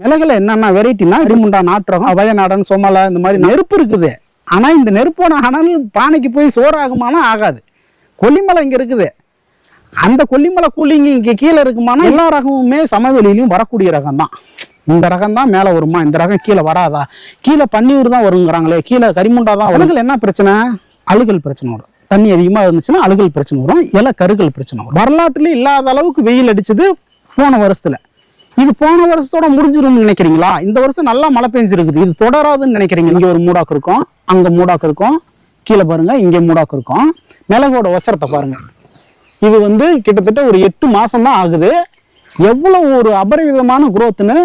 மிளகுல என்னென்ன வெரைட்டினா இடிமுண்டா நாட்டுரகம் அபயநாடன் சோமலை இந்த மாதிரி நெருப்பு இருக்குது. ஆனா இந்த நெருப்போட அனல் பானைக்கு போய் சோறாகுமானா ஆகாது. கொல்லிமலை இங்க இருக்குது. அந்த கொல்லிமலை கூலிங்க இங்க கீழே இருக்குமானா எல்லா ரகமுமே சமவெளியிலையும் வரக்கூடிய ரகம் தான் இந்த ரகம் தான் மேல வருமா? இந்த ரகம் கீழே வராதா? கீழே பன்னியூர் தான் வருங்கிறாங்களே கீழே கரிமுண்டா தான் அழுகல் என்ன பிரச்சனை? அழுகல் பிரச்சனை வரும். தண்ணி அதிகமா இருந்துச்சுன்னா அழுகல் பிரச்சனை வரும். இலை கருகல் பிரச்சனை வரும். வரலாற்றுல இல்லாத அளவுக்கு வெயில் அடிச்சது போன வருஷத்துல. இது போன வருஷத்தோட முடிஞ்சிரும்னு நினைக்கிறீங்களா? இந்த வருஷம் நல்லா மழை பெஞ்சிருக்குது. இது தொடராதுன்னு நினைக்கிறீங்க. இங்க ஒரு மூடாக்கு இருக்கும். அங்க மூடாக்கு இருக்கும். கீழே பாருங்க. இங்க மூடாக்கு இருக்கும். மிளகோட ஒசரத்தை பாருங்க. இது வந்து கிட்டத்தட்ட ஒரு எட்டு மாசம் தான் ஆகுது. எவ்வளவு ஒரு அபரிவிதமான குரோத்துன்னு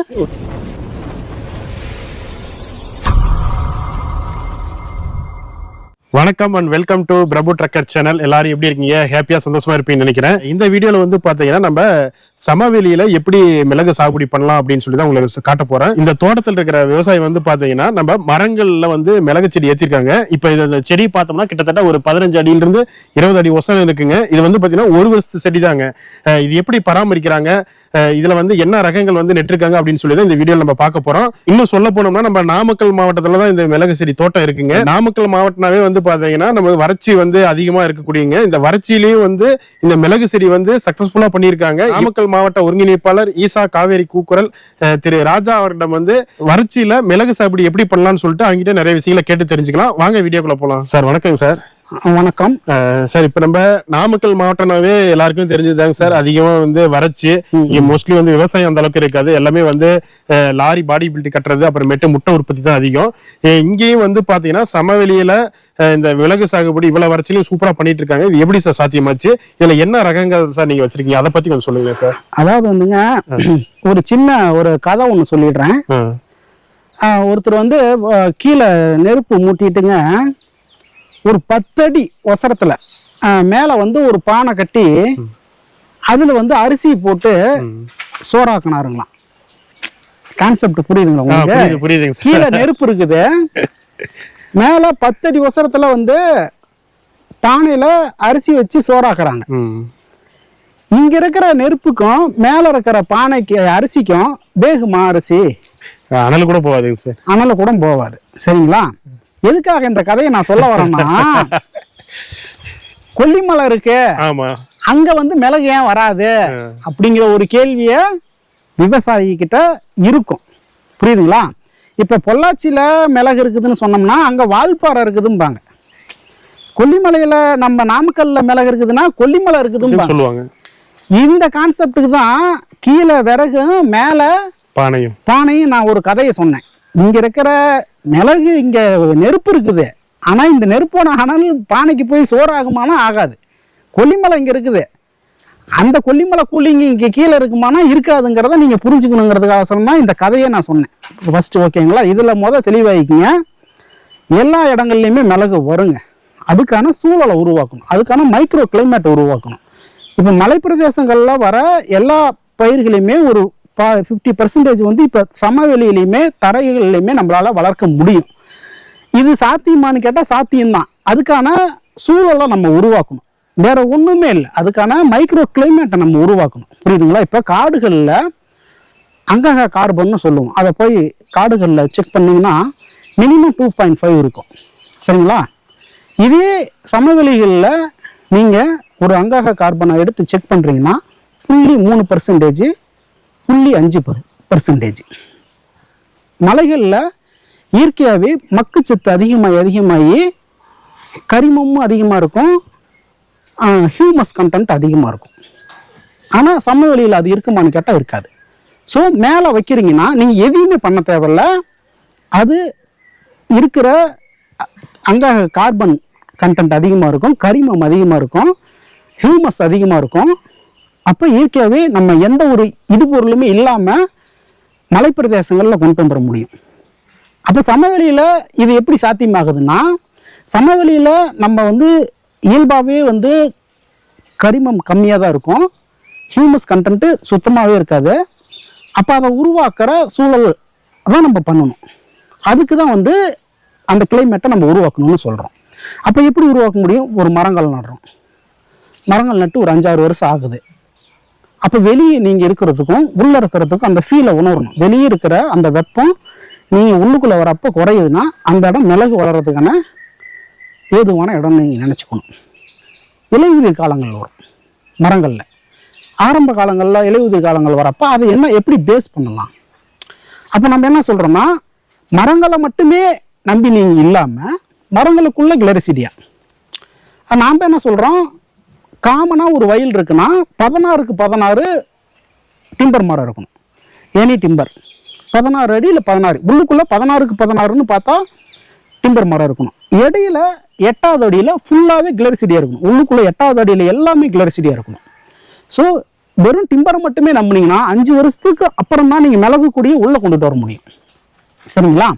வணக்கம் and welcome to Prabhu trucker channel எல்லாரும் எப்படி இருக்கீங்க? ஹாப்பியா சந்தோஷமா இருப்பீங்கன்னு நினைக்கிறேன். இந்த வீடியோல வந்து பாத்தீங்கன்னா நம்ம சமவெளியில எப்படி மிளகு சாகுபடி பண்ணலாம் அப்படின்னு சொல்லி தான் உங்களுக்கு காட்ட போறேன். இந்த தோட்டத்தில் இருக்கிற விவசாயம் வந்து பாத்தீங்கன்னா நம்ம மரங்கள்ல வந்து மிளகு செடி ஏற்றிருக்காங்க இப்போ இந்த செடி பார்த்தோம்னா கிட்டத்தட்ட ஒரு பதினஞ்சு அடியில இருந்து இருபது அடி ஒசனம் இருக்குங்க. இது வந்து பாத்தீங்கன்னா ஒரு வருஷத்து செடி தாங்க இது எப்படி பராமரிக்கிறாங்க? இதுல வந்து என்ன ரகங்கள் வந்து நெட்டிருக்காங்க அப்படின்னு சொல்லி தான் இந்த வீடியோ நம்ம பார்க்க போறோம். இன்னும் சொல்ல போனோம்னா நம்ம நாமக்கல் மாவட்டத்துல தான் இந்த மிளகு செடி தோட்டம் இருக்குங்க. நாமக்கல் மாவட்டம்னாவே வந்து பாத்தீங்கன்னா நம்ம வறட்சி வந்து அதிகமா இருக்கக்கூடியங்க. இந்த வறட்சியிலையும் வந்து இந்த மிளகு செடி வந்து சக்சஸ்ஃபுல்லா பண்ணியிருக்காங்க. நாமக்கல் மாவட்ட ஒருங்கிணைப்பாளர் ஈசா காவேரி கூக்குரல் திரு ராஜா அவரிடம் வந்து வறட்சியில மிளகு சாப்பிடி எப்படி பண்ணலாம்னு சொல்லிட்டு அவங்ககிட்ட நிறைய விஷயங்களை கேட்டு தெரிஞ்சுக்கலாம். வாங்க வீடியோக்குள்ள போலாம். சார் வணக்கம் சார். வணக்கம். சார் இப்ப நம்ம நாமக்கல் மாவட்டம்னாவே எல்லாருக்கும் தெரிஞ்சதுதாங்க சார். அதிகமா வந்து வறட்சி. இங்க மோஸ்ட்லி வந்து விவசாயம் அந்த அளவுக்கு இருக்காது. எல்லாமே வந்து லாரி பாடி பில்டி கட்டுறது அப்புறமேட்டு முட்டை உற்பத்தி தான் அதிகம். இங்கேயும் வந்து பாத்தீங்கன்னா சமவெளியில இந்த விலகு சாகுபடி இவ்வளவு வறட்சியிலும் சூப்பரா பண்ணிட்டு இருக்காங்க. இது எப்படி சார் சாத்தியமாச்சு? இதுல என்ன ரகங்கள் சார் நீங்க வச்சிருக்கீங்க? அதை பத்தி கொஞ்சம் சொல்லுங்க சார். அதாவது வந்துங்க ஒரு சின்ன ஒரு கதை ஒன்று சொல்லிடுறேன். ஒருத்தர் வந்து கீழே நெருப்பு மூட்டிட்டுங்க ஒரு பத்தடி ஒசரத்துல மேல வந்து ஒரு பானை கட்டி அதுல வந்து அரிசி போட்டு சோறாக்குனாருங்களாம். கான்செப்ட் புரியுதுங்களா உங்களுக்கு? புரியுது புரியுதுங்க கீழே நெருப்பு இருக்குது. மேல பத்தடி ஒசரத்துல வந்து பானையில அரிசி வச்சு சோறாக்குறாங்க. இங்க இருக்கிற நெருப்புக்கும் மேல இருக்கிற பானைக்கு அரிசிக்கும் வேகுமா அரிசி? அனல் கூட போகாதுங்க சார் அனல கூட போவாது சரிங்களா? எதுக்காக இந்த கதையை நான் சொல்ல வரேன்னா கொல்லிமலை இருக்கு. ஆமா. அங்க வந்து மிளகு ஏன் வராது? அப்படிங்கிற ஒரு கேள்விய விவசாயி கிட்ட இருக்கும். புரியுதுங்களா? இப்ப பொள்ளாச்சியில மிளகு இருக்குதுன்னு சொன்னோம்னா அங்க வால்பாறை இருக்குதும்பாங்க. கொல்லிமலையில நம்ம நாமக்கல்ல மிளகு இருக்குதுன்னா கொல்லிமலை இருக்குதும்பாங்க. சொல்லுவாங்க. இந்த கான்செப்டுக்கு தான் கீழே விறகும் மேல பானையும். பானையும் நான் ஒரு கதையை சொன்னேன். இங்க இருக்கிற மிளகு இங்கே நெருப்பு இருக்குது. ஆனால் இந்த நெருப்போட அனல் பானைக்கு போய் சோறாகுமானா ஆகாது. கொல்லிமலை இங்கே இருக்குது. அந்த கொல்லிமலை கூலிங்க இங்கே கீழே இருக்குமானா இருக்காதுங்கிறத நீங்கள் புரிஞ்சுக்கணுங்கிறதுக்காக தான் இந்த கதையை நான் சொன்னேன். ஃபஸ்ட்டு ஓகேங்களா இதில் மொதல் தெளிவாகிக்கிங்க எல்லா இடங்கள்லையுமே மிளகு வருங்க. அதுக்கான சூழலை உருவாக்கணும். அதுக்கான மைக்ரோ கிளைமேட்டை உருவாக்கணும். இப்போ மலைப்பிரதேசங்கள்ல வர எல்லா பயிர்களையுமே ஒரு ஃபிஃப்டி பர்சன்டேஜ் வந்து இப்போ சமவெளியிலையுமே தரைகள்லையுமே நம்மளால் வளர்க்க முடியும். இது சாத்தியமான்னு கேட்டால் சாத்தியம்தான். அதுக்கான சூழலை நம்ம உருவாக்கணும். வேற ஒன்றுமே இல்லை. அதுக்கான மைக்ரோ கிளைமேட்டை நம்ம உருவாக்கணும். புரியுதுங்களா? இப்போ காடுகளில் அங்கங்க கார்பன்னு சொல்லுவோம். அதை போய் காடுகளில் செக் பண்ணிங்கன்னா மினிமம் டூ பாயிண்ட் ஃபைவ் இருக்கும். சரிங்களா? இதே சமவெளிகளில் நீங்கள் ஒரு அங்கக கார்பனை எடுத்து செக் பண்ணுறீங்கன்னா புள்ளி மூணு பர்சன்டேஜ் புள்ளி அஞ்சு பர்சன்டேஜ் மலைகளில் இயற்கையாகவே மக்குச்சத்து அதிகமாகி அதிகமாகி கரிமமும் அதிகமாக இருக்கும். ஹியூமஸ் கண்டென்ட் அதிகமாக இருக்கும். ஆனால் சமவெளியில் அது இருக்குமான்னு கேட்டால் இருக்காது. ஸோ மேலே வைக்கிறீங்கன்னா நீங்கள் எதையுமே பண்ண தேவையில்ல. அது இருக்கிற அ- கார்பன் கண்டென்ட் அதிகமாக இருக்கும் கரிமம் அதிகமாக இருக்கும் ஹியூமஸ் அதிகமாக இருக்கும். அப்போ இயற்கையாகவே நம்ம எந்த ஒரு இடுபொருளுமே இல்லாமல் மலைப்பிரதேசங்களில் கொண்டு வந்துட முடியும். அப்போ சமவெளியில் இது எப்படி சாத்தியமாகுதுன்னா சமவெளியில் நம்ம வந்து இயல்பாகவே வந்து கரிமம் கம்மியாக தான் இருக்கும். ஹியூமஸ் கண்டென்ட்டு சுத்தமாகவே இருக்காது. அப்போ அதை உருவாக்குற சூழல் தான் நம்ம பண்ணணும். அதுக்கு தான் வந்து அந்த கிளைமேட்டை நம்ம உருவாக்கணும்னு சொல்கிறோம் அப்போ எப்படி உருவாக்க முடியும்? ஒரு மரங்கள் நடுறோம். மரங்கள் நட்டு ஒரு அஞ்சாறு வருஷம் ஆகுது. அப்போ வெளியே நீங்கள் இருக்கிறதுக்கும் உள்ளே இருக்கிறதுக்கும் அந்த ஃபீலை உணரணும். வெளியே இருக்கிற அந்த வெப்பம் நீங்கள் உள்ளுக்குள்ளே வரப்போ குறையுதுன்னா அந்த இடம் மிளகு வளர்கிறதுக்கான ஏதுவான இடம் நீங்கள் நினச்சிக்கணும். இலையுதிர் காலங்கள் வரும் மரங்களில். ஆரம்ப காலங்களில் இலையுதிர் காலங்கள் வரப்போ அதை என்ன எப்படி பேஸ் பண்ணலாம்? அப்போ நம்ம என்ன சொல்கிறோம்னா மரங்களை மட்டுமே நம்பி நீங்கள் இல்லாமல் மரங்களுக்குள்ளே கிளரிசிடியா நாம் என்ன சொல்கிறோம் காமனாக ஒரு வயல் இருக்குன்னா பதினாறுக்கு பதினாறு டிம்பர் மரம் இருக்கணும். எனி டிம்பர் பதினாறு அடி இல்லை பதினாறு. உள்ளுக்குள்ளே பதினாறுக்கு பதினாறுன்னு பார்த்தா டிம்பர் மரம் இருக்கணும். இடையில எட்டாவது அடியில் ஃபுல்லாகவே கிளரிசிடியாக இருக்கணும். உள்ளுக்குள்ளே எட்டாவது அடியில் எல்லாமே கிளரிசிடியாக இருக்கணும். ஸோ வெறும் டிம்பரை மட்டுமே நம்பினீங்கன்னா அஞ்சு வருஷத்துக்கு அப்புறம் தான் நீங்கள் மிளகு கூடிய உள்ளே கொண்டுட்டு வர முடியும். சரிங்களா?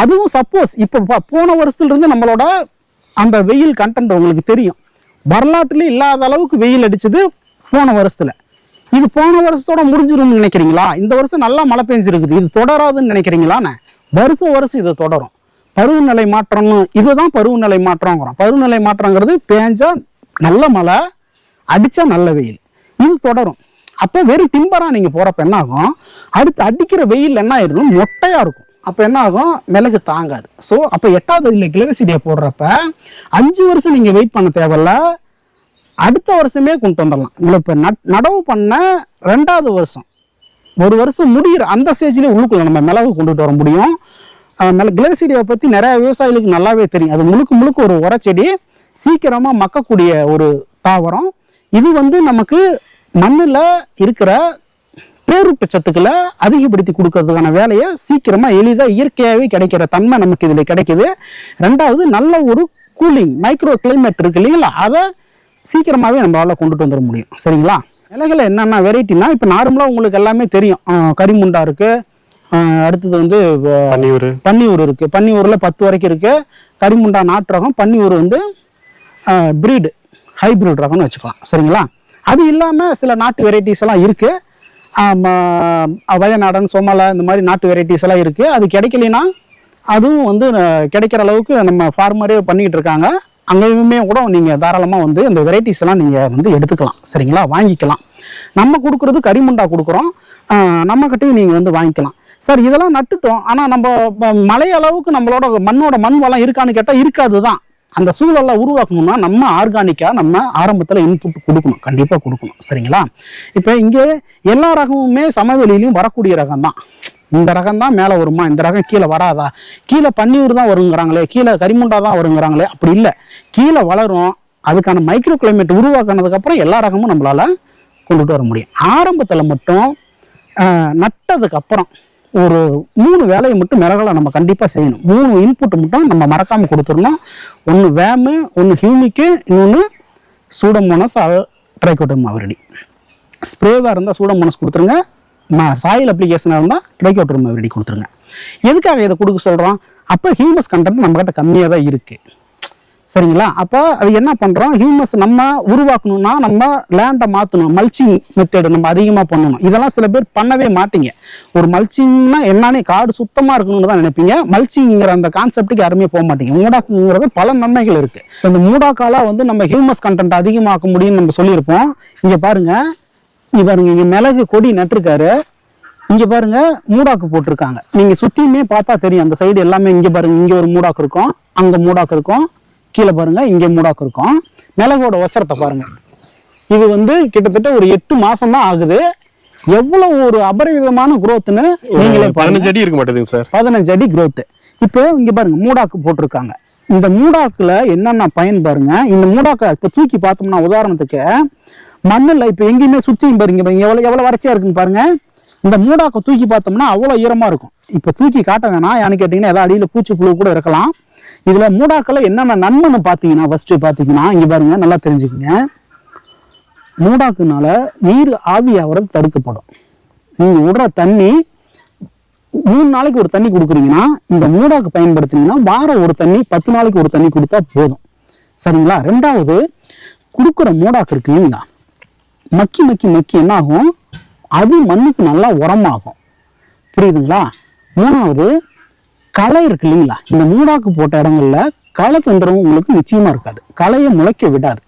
அதுவும் சப்போஸ் இப்போ போன வருஷத்துலேருந்து நம்மளோட அந்த வெயில் கண்டென்ட் உங்களுக்கு தெரியும். வரலாற்றுல இல்லாத அளவுக்கு வெயில் அடிச்சது போன வருஷத்துல. இது போன வருஷத்தோட முடிஞ்சிரும்னு நினைக்கிறீங்களா? இந்த வருஷம் நல்லா மழை பெஞ்சிருக்குது. இது தொடராதுன்னு நினைக்கிறீங்களாண்ணே வருஷம் வருஷம் இது தொடரும். பருவநிலை மாற்றம்னு இதுதான் பருவநிலை மாற்றங்கிறோம் பருவநிலை மாற்றங்கிறது பேஞ்சா நல்ல மழை அடித்தா நல்ல வெயில். இது தொடரும். அப்போ வெறும் டிம்பராக நீங்கள் போகிறப்ப என்ன ஆகும் அடுத்து அடிக்கிற வெயில் என்ன ஆயிடும் மொட்டையாக இருக்கும். அப்போ என்ன ஆகும் மிளகு தாங்காது. ஸோ அப்போ எட்டாவது இல்லை கிளரிசிடியை போடுறப்ப அஞ்சு வருஷம் நீங்கள் வெயிட் பண்ண தேவையில்ல. அடுத்த வருஷமே கொண்டு வந்துடலாம். இல்லை இப்போ நடவு பண்ண ரெண்டாவது வருஷம். ஒரு வருஷம் முடிகிற அந்த ஸ்டேஜ்லேயே உள்ளுக்குள்ள நம்ம மிளகு கொண்டுட்டு வர முடியும். அஹ் மிள பற்றி நிறைய விவசாயிகளுக்கு நல்லாவே தெரியும். அது முழுக்க முழுக்க ஒரு உரச்செடி சீக்கிரமாக மக்கக்கூடிய ஒரு தாவரம். இது வந்து நமக்கு மண்ணில் இருக்கிற பேரூட்ட சத்துக்களை அதிகப்படுத்தி கொடுக்கறதுக்கான வேலையை சீக்கிரமாக எளிதாக இயற்கையாகவே கிடைக்கிற தன்மை நமக்கு இதில் கிடைக்குது. ரெண்டாவது நல்ல ஒரு கூலிங் மைக்ரோ கிளைமேட் இருக்கு இல்லைங்களா? அதை சீக்கிரமாகவே நம்மளால கொண்டுட்டு வந்துட முடியும். சரிங்களா? இலைகளை என்னென்ன வெரைட்டினா இப்போ நார்மலாக உங்களுக்கு எல்லாமே தெரியும். கரிமுண்டா இருக்கு. அஹ் அடுத்தது வந்து பன்னியூர் பன்னியூர் இருக்கு. பன்னியூரில் பத்து வரைக்கும் இருக்கு. கரிமுண்டா நாட்டு ரகம் பன்னியூர் வந்து பிரீடு ஹைபிரிட் ரகம்னு வச்சுக்கலாம். சரிங்களா? அது இல்லாமல் சில நாட்டு வெரைட்டிஸ் எல்லாம் இருக்கு. ஆம், ஆஹ் வயநாடன் சோமலை இந்த மாதிரி நாட்டு வெரைட்டிஸ் எல்லாம் இருக்கு. அது கிடைக்கலைன்னா அதுவும் வந்து கிடைக்கிற அளவுக்கு நம்ம ஃபார்மரே பண்ணிக்கிட்டு இருக்காங்க. அங்கேயுமே கூட நீங்கள் தாராளமாக வந்து இந்த வெரைட்டிஸ் எல்லாம் நீங்கள் வந்து எடுத்துக்கலாம். சரிங்களா? வாங்கிக்கலாம். நம்ம கொடுக்குறது கரிமுண்டா கொடுக்குறோம். நம்மக்கிட்டையும் நீங்கள் வந்து வாங்கிக்கலாம். சார் இதெல்லாம் நட்டுட்டோம். ஆனால் நம்ம மலை அளவுக்கு நம்மளோட மண்ணோட மண் வளம் இருக்கான்னு கேட்டால் இருக்காது தான் அந்த சூழலை உருவாக்கணும்னா நம்ம ஆர்கானிக்காக நம்ம ஆரம்பத்தில் இன்புட் கொடுக்கணும். கண்டிப்பாக கொடுக்கணும். சரிங்களா? இப்போ இங்கே எல்லா ரகமுமே சமவெளியிலையும் வரக்கூடிய ரகம் தான் இந்த ரகம் தான் மேலே வருமா? இந்த ரகம் கீழே வராதா? கீழே பன்னியூர் தான் வருங்கிறாங்களே கீழே கரிமுண்டா தான் வருங்கிறாங்களே? அப்படி இல்லை. கீழே வளரும் அதுக்கான மைக்ரோ கிளைமேட் உருவாக்குனதுக்கப்புறம் எல்லா ரகமும் நம்மளால் கொண்டுட்டு வர முடியும். ஆரம்பத்தில் மட்டும் நட்டதுக்கப்புறம் நட்டதுக்கு அப்புறம் ஒரு மூணு வேலையை மட்டும் மிளகால நம்ம கண்டிப்பாக செய்யணும். மூணு இன்புட் மட்டும் நம்ம மறக்காமல் கொடுத்துடணும். ஒன்று வேமு ஒன்று ஹியூமிக்கு இன்னொன்று சூடமோனஸ் ட்ரைகோட்டம் அவரடி ஸ்ப்ரேவாக இருந்தால் சூடமோனஸ் கொடுத்துருங்க. சாயில் அப்ளிகேஷனாக இருந்தால் ட்ரைகோட்டம் அவரடி கொடுத்துருங்க. எதுக்காக இதை கொடுக்க சொல்கிறோம் அப்போ ஹியூமஸ் கண்டென்ட் நம்மக்கிட்ட கம்மியாக தான் இருக்குது சரிங்களா? அப்போ அது என்ன பண்ணுறோம் ஹியூமஸ் நம்ம உருவாக்கணும்னா நம்ம லேண்டை மாற்றணும் மல்ச்சிங் மெத்தேடு நம்ம அதிகமாக பண்ணணும். இதெல்லாம் சில பேர் பண்ணவே மாட்டீங்க. ஒரு மல்ச்சிங்னா என்னன்னே காடு சுத்தமாக இருக்கணும்னு தான் நினைப்பீங்க. மல்ச்சிங்கிற அந்த கான்செப்ட்டுக்கு யாருமே போக மாட்டீங்க. மூடாக்குங்கிறது பல நன்மைகள் இருக்குது இந்த மூடாக்காலாக வந்து நம்ம ஹியூமஸ் கண்டென்ட் அதிகமாக்க முடியும்னு நம்ம சொல்லியிருப்போம். இங்கே பாருங்க. இவருங்க இங்கே மிளகு கொடி நட்டுருக்காரு. இங்கே பாருங்க. மூடாக்கு போட்டிருக்காங்க. நீங்கள் சுற்றியுமே பார்த்தா தெரியும். அந்த சைடு எல்லாமே இங்கே பாருங்க. இங்கே ஒரு மூடாக்கு இருக்கும். அங்கே மூடாக்கு இருக்கும். கீழே பாருங்க இங்க மூடாக்கு இருக்கும். மிளகோட ஒசரத்தை பாருங்க. இது வந்து கிட்டத்தட்ட ஒரு எட்டு மாசம் தான் ஆகுது. எவ்வளவு ஒரு அபரிவிதமான growthன்னு நீங்களே பதினஞ்சு அடி இருக்க மாட்டேதுங்க சார். பதினஞ்சு அடி growth. இப்போ இங்க பாருங்க மூடாக்கு போட்டிருக்காங்க. இந்த மூடாக்குல என்னென்ன பயன் பாருங்க. இந்த மூடாக்கை இப்போ தூக்கி பார்த்தோம்னா உதாரணத்துக்கு மண்ணில் இப்போ எங்கேயுமே சுற்றியும் பாருங்க எவ்வளோ எவ்வளோ வறட்சியா இருக்குன்னு பாருங்க. இந்த மூடாக்கை தூக்கி பார்த்தோம்னா அவ்வளோ ஈரமாக இருக்கும். இப்போ தூக்கி காட்ட வேணாம். ஏன்னு கேட்டிங்கன்னா ஏதாவது அடியில் பூச்சி புழு கூட இருக்கலாம். இதில் மூடாக்களை என்னென்ன நன்மைன்னு பார்த்தீங்கன்னா ஃபஸ்ட்டு பார்த்தீங்கன்னா இங்கே பாருங்கள் நல்லா தெரிஞ்சுக்கோங்க. மூடாக்குனால நீர் ஆவியாகிறது தடுக்கப்படும். நீங்கள் விடுற தண்ணி மூணு நாளைக்கு ஒரு தண்ணி கொடுக்குறீங்கன்னா இந்த மூடாக்கு பயன்படுத்துனீங்கன்னா வாரம் ஒரு தண்ணி பத்து நாளைக்கு ஒரு தண்ணி கொடுத்தா போதும். சரிங்களா? ரெண்டாவது கொடுக்குற மூடாக்கு இருக்கு இல்லைங்களா? மக்கி மக்கி மக்கி என்ன ஆகும் அது மண்ணுக்கு நல்லா உரமாகும். புரியுதுங்களா? மூணாவது களை இருக்கு இல்லைங்களா? இந்த மூடாக்கு போட்ட இடங்கள்ல களை தொந்தரவு உங்களுக்கு நிச்சயமா இருக்காது. களையை முளைக்க விடாது.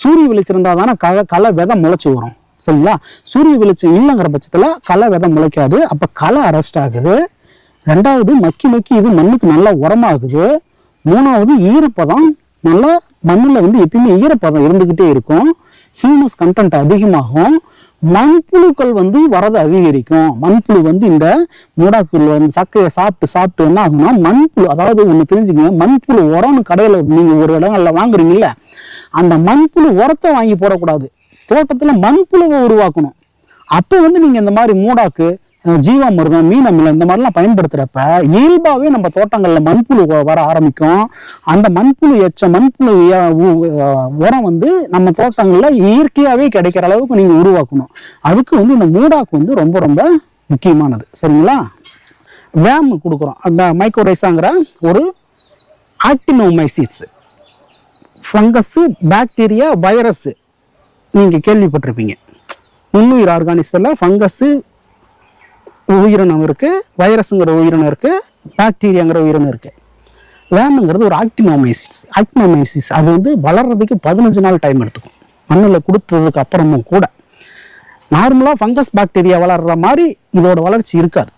சூரிய வெளிச்சிருந்தா தானே களை களை விதை முளைச்சி வரும். சரிங்களா? சூரிய வெளிச்சம் இல்லைங்கிற பட்சத்தில் களை விதை முளைக்காது. அப்போ களை அரெஸ்ட் ஆகுது. ரெண்டாவது மக்கி மக்கி இது மண்ணுக்கு நல்லா உரமாகுது. மூணாவது ஈரப்பதம் நல்லா மண்ணில் வந்து எப்பயுமே ஈரப்பதம் இருந்துக்கிட்டே இருக்கும். ஹியூமஸ் கண்டென்ட் அதிகமாகும். மண்புழுக்கள் வந்து வரதை அதிகரிக்கும். மண்புழு வந்து இந்த மூடாக்குள்ள வந்து சக்கையை சாப்பிட்டு சாப்பிட்டு என்ன ஆகும்னா மண்புழு அதாவது ஒன்று தெரிஞ்சுங்க மண்புழு உரம்னு கடையில் நீங்கள் ஒரு இடங்கள்ல வாங்குறீங்கல்ல அந்த மண்புழு உரத்தை வாங்கி போடக்கூடாது. தோட்டத்தில் மண்புழுவை உருவாக்கணும். அப்போ வந்து நீங்கள் இந்த மாதிரி மூடாக்கு ஜீவாமிர்தம் மீன் அமிலம் இந்த மாதிரிலாம் பயன்படுத்துகிறப்ப இயல்பாகவே நம்ம தோட்டங்களில் மண்புழு வர ஆரம்பிக்கும். அந்த மண்புழு எச்ச மண்புழு உரம் வந்து நம்ம தோட்டங்களில் இயற்கையாகவே கிடைக்கிற அளவுக்கு நீங்கள் உருவாக்கணும். அதுக்கு வந்து இந்த மூடாக்கு வந்து ரொம்ப ரொம்ப முக்கியமானது. சரிங்களா? வேம் கொடுக்குறோம். அந்த மைக்ரோரைஸாங்கிற ஒரு ஆக்டினோமைசிட்ஸ் ஃபங்கஸ்ஸு பாக்டீரியா வைரஸ்ஸு நீங்கள் கேள்விப்பட்டிருப்பீங்க. நுண்ணுயிர் ஆர்கானிசத்தில் ஃபங்கஸ்ஸு உயிரினம் இருக்குது வைரஸுங்கிற உயிரினம் இருக்குது பாக்டீரியாங்கிற உயிரினம் இருக்குது வேமுங்கிறது ஒரு ஆக்டினோமைசிஸ் ஆக்டினோமைசிஸ் அது வந்து வளர்றதுக்கு பதினஞ்சு நாள் டைம் எடுத்துக்கும். மண்ணில் கொடுத்ததுக்கு அப்புறமும் கூட. நார்மலாக ஃபங்கஸ் பாக்டீரியா வளர்ற மாதிரி இதோட வளர்ச்சி இருக்காது.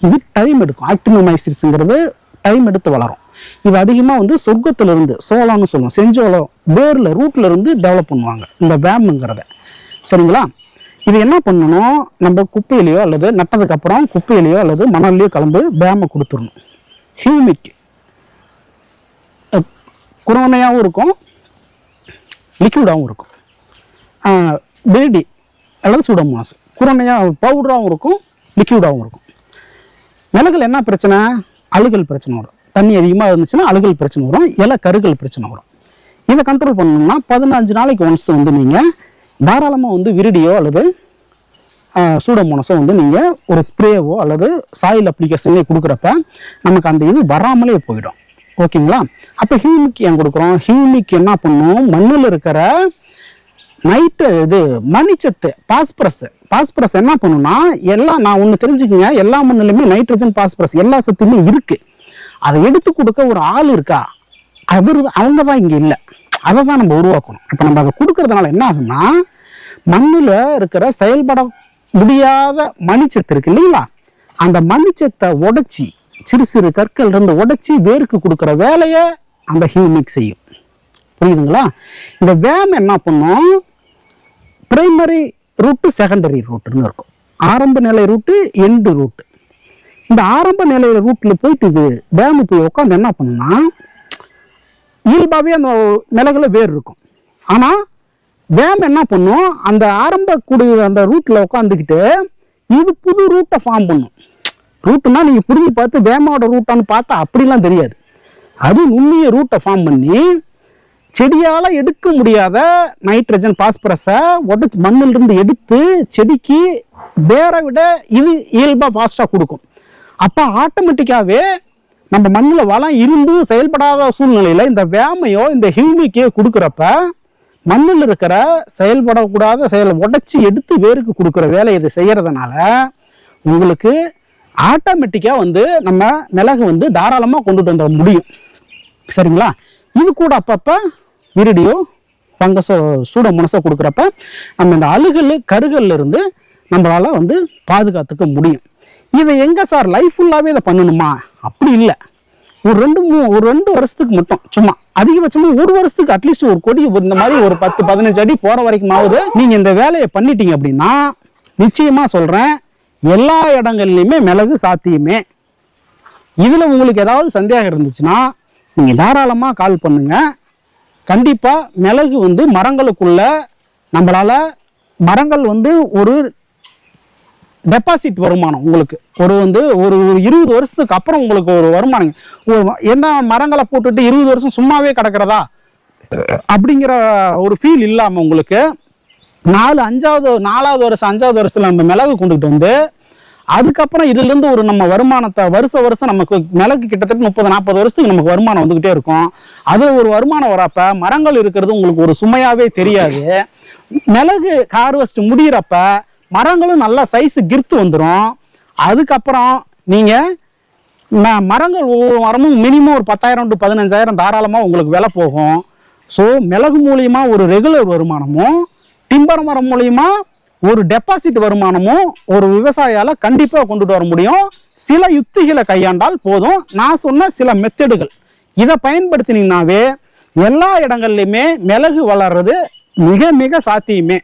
இது டைம் எடுக்கும். ஆக்டினோமைசிஸ்ங்கிறது டைம் எடுத்து வளரும். இது அதிகமாக வந்து சொர்க்கத்திலிருந்து சோளம்னு சொல்லுவோம் செஞ்சோளம் வேர்ல ரூட்டில் இருந்து டெவலப் பண்ணுவாங்க இந்த வேம்ங்கிறத சரிங்களா? இது என்ன பண்ணணும்? நம்ம குப்பையிலையோ அல்லது நட்டதுக்கு அப்புறம் குப்பையிலையோ அல்லது மணல்லையோ கலந்து பேமை கொடுத்துடணும். ஹியூமிக் குறவனையாகவும் இருக்கும். லிக்விடாகவும் இருக்கும். பேடி அல்லது சுடமாஸ் குரோனையாக பவுடராகவும் இருக்கும் லிக்விடாகவும் இருக்கும். மிளகுல என்ன பிரச்சனை? அழுகல் பிரச்சனை வரும். தண்ணி அதிகமாக இருந்துச்சுன்னா அழுகல் பிரச்சனை வரும். இலை கருகல் பிரச்சனை வரும். இதை கண்ட்ரோல் பண்ணணும்னா பதினஞ்சு நாளைக்கு ஒன்ஸ் வந்து நீங்கள் தாராளமாக வந்து விரிடியோ அல்லது சூடோமோனஸோ வந்து நீங்கள் ஒரு ஸ்ப்ரேவோ அல்லது சாயில் அப்ளிகேஷனே கொடுக்குறப்ப நமக்கு அந்த இது வராமலே போயிடும். ஓகேங்களா? அப்போ ஹியூமிக் ஏன் கொடுக்குறோம்? ஹியூமிக் என்ன பண்ணும்? மண்ணில் இருக்கிற நைட்டு இது மணிச்சத்து பாஸ்பரஸ். பாஸ்பரஸ் என்ன பண்ணுன்னா எல்லாம் நான் ஒன்று தெரிஞ்சுக்கங்க எல்லா மண்ணிலுமே நைட்ரஜன் பாஸ்பரஸ் எல்லா சத்துமே இருக்குது அதை எடுத்து கொடுக்க ஒரு ஆள் இருக்கா? அவர் அவங்க தான் இங்கே இல்லை. அதை தான் நம்ம உருவாக்கணும். இப்போ நம்ம அதை கொடுக்கறதுனால என்ன ஆகும்னா மண்ணில் இருக்கிற செயல்பட முடியாத மணிச்சத்து இருக்கு இல்லைங்களா? அந்த மணிச்சத்தை உடைச்சி சிறு சிறு கற்கள் இருந்து உடைச்சி வேருக்கு கொடுக்குற வேலையை அந்த ஹியூமிக் செய்யும். புரியுதுங்களா? இந்த வேம் என்ன பண்ணும்? பிரைமரி ரூட்டு செகண்டரி ரூட்டுன்னு இருக்கும். ஆரம்ப நிலை ரூட்டு எண்டு ரூட்டு. இந்த ஆரம்ப நிலையில ரூட்ல போயிட்டு இது டேமு போய் உட்காந்து என்ன பண்ணுன்னா இயல்பாகவே அந்த மிளகுல வேர் இருக்கும். ஆனால் வேம் என்ன பண்ணும்? அந்த ஆரம்ப கூடிய அந்த ரூட்டில் உட்காந்துக்கிட்டு இது புது ரூட்டை ஃபார்ம் பண்ணும். ரூட்டுனா நீங்கள் புரிஞ்சு பார்த்து வேமோட ரூட்டான்னு பார்த்தா அப்படிலாம் தெரியாது. அது நுண்ணிய ரூட்டை ஃபார்ம் பண்ணி செடியால் எடுக்க முடியாத நைட்ரஜன் பாஸ்பரஸை உடச்சு மண்ணிலிருந்து எடுத்து செடிக்கு வேரை விட இது இயல்பாக ஃபாஸ்ட்டாக கொடுக்கும். அப்போ ஆட்டோமேட்டிக்காகவே நம்ம மண்ணில் வளம் இருந்து செயல்படாத சூழ்நிலையில் இந்த வேமையோ இந்த ஹியூமிக்கையோ கொடுக்குறப்ப மண்ணில் இருக்கிற செயல்படக்கூடாத செயலை உடச்சி எடுத்து வேருக்கு கொடுக்குற வேலையை இதை செய்கிறதுனால உங்களுக்கு ஆட்டோமேட்டிக்காக வந்து நம்ம மிளகு வந்து தாராளமாக கொண்டுட்டு வந்துட முடியும். சரிங்களா? இது கூட அப்பப்போ விரிடியோ பங்கசோ சூட முனசோ கொடுக்குறப்ப நம்ம இந்த அழுகல் கருகல்ல இருந்து நம்மளால் வந்து பாதுகாத்துக்க முடியும். இதை எங்கே சார்? லைஃப் ஃபுல்லாகவே இதை பண்ணணுமா? அப்படி இல்லை. ஒரு ரெண்டு மூ ஒரு ரெண்டு வருஷத்துக்கு மட்டும் சும்மா அதிகபட்சமாக ஒரு வருஷத்துக்கு அட்லீஸ்ட் ஒரு கொடி இந்த மாதிரி ஒரு பத்து பதினஞ்சு அடி போகிற வரைக்குமாவது நீங்கள் இந்த வேலையை பண்ணிட்டீங்க அப்படின்னா நிச்சயமாக சொல்கிறேன் எல்லா இடங்கள்லையுமே மிளகு சாத்தியமே. இதில் உங்களுக்கு ஏதாவது சந்தேகம் இருந்துச்சுன்னா நீங்கள் தாராளமாக கால் பண்ணுங்கள் கண்டிப்பாக மிளகு வந்து மரங்களுக்குள்ள நம்மளால் மரங்கள் வந்து ஒரு டெபாசிட் வருமானம் உங்களுக்கு. ஒரு வந்து ஒரு ஒரு இருபது வருஷத்துக்கு அப்புறம் உங்களுக்கு ஒரு வருமானம். ஒரு- என்ன மரங்களை போட்டுட்டு இருபது வருஷம் சும்மாவே கிடக்கிறதா? அப்படிங்கிற ஒரு ஃபீல் இல்லாமல் உங்களுக்கு நாலு அஞ்சாவது நாலாவது வருஷம் அஞ்சாவது வருஷத்துல நம்ம மிளகு கொண்டுகிட்டு வந்து அதுக்கப்புறம் இதுலேருந்து ஒரு நம்ம வருமானத்தை வருஷம் வருஷம் நமக்கு மிளகு கிட்டத்தட்ட முப்பது நாற்பது வருஷத்துக்கு நமக்கு வருமானம் வந்துக்கிட்டே இருக்கும். அது ஒரு வருமானம் வரப்ப மரங்கள் இருக்கிறது உங்களுக்கு ஒரு சுமையாகவே தெரியாது. மிளகு ஹார்வெஸ்ட் முடியிறப்ப மரங்களும் நல்லா சைஸ் கிர்த்து வந்துடும் அதுக்கப்புறம் நீங்கள் மரங்கள் ஒவ்வொரு மரமும் மினிமம் ஒரு பத்தாயிரம் டு பதினஞ்சாயிரம் தாராளமாக உங்களுக்கு விலை போகும். ஸோ மிளகு மூலியமாக ஒரு ரெகுலர் வருமானமும் டிம்பர் மரம் மூலியமா ஒரு டெபாசிட் வருமானமும் ஒரு விவசாயால கண்டிப்பா கொண்டுட்டு வர முடியும். சில யுத்திகளை கையாண்டால் போதும். நான் சொன்ன சில மெத்தடுகள் இதை பயன்படுத்தினீங்கன்னாவே எல்லா இடங்கள்லையுமே மிளகு வளர்றது மிக மிக சாத்தியமே.